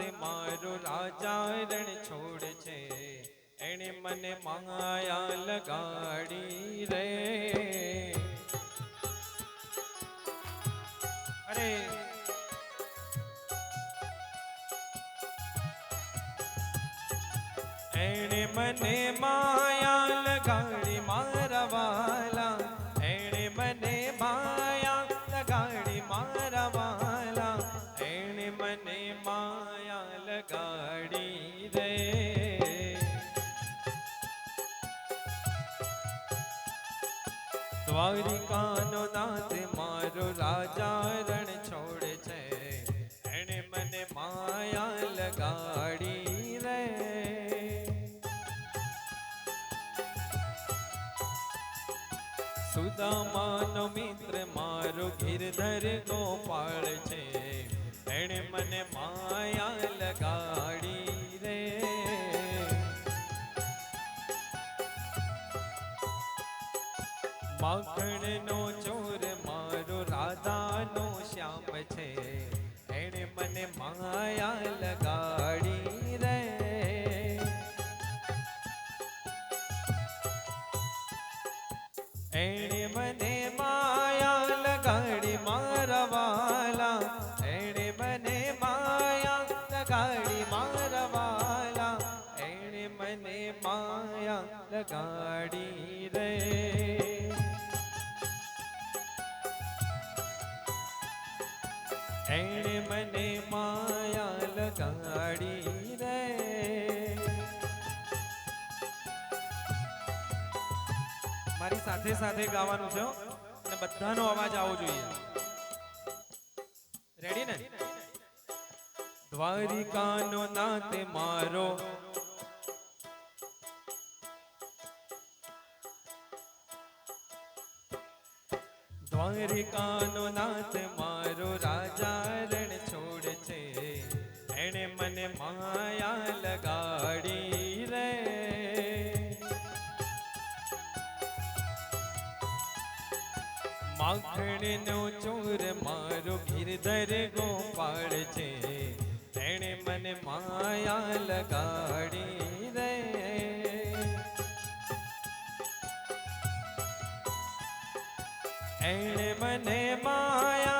નાતે મારો રાજા રણ છોડ છે. એણે મને માયા લગાડી રે. અરે. એણે મને માયા લગાડી લગાડી રે દ્વારિકાનો નાથ મારો રાજા રણ છોડ છે એણે મને માયા લગાડી રે સુદામાનો મિત્ર મારો ગિરધર ગોપાળ છે એણે મને માયા માખણનો ચોર, મારો રાધાનો શ્યામ છે. એણે મને માયા લગાડી રે. એણે મને માયા લગાડી મારા વાલા. એણે મને માયા લગાડી મારા વાલા. એણે મને માયા લગાડી રે. એણે મને માયા લગાડી રે. મારી સાથે સાથે ગાવાનું છે અને બધાનો અવાજ આવવો જોઈએ. રેડી ને? દ્વારિકાનો નાથ મારો. દ્વારિકાનો નાથ મારો રાજા. મને માયા લગાડી રે માખણનો ચોર મારો ગિરધર ગોપાળ છે તેણે મને માયા લગાડી રે એણે મને માયા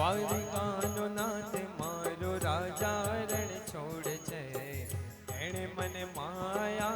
રે દ્વારિકાનો નાથ મારો રાજા રણ છોડ છે એણે મને મા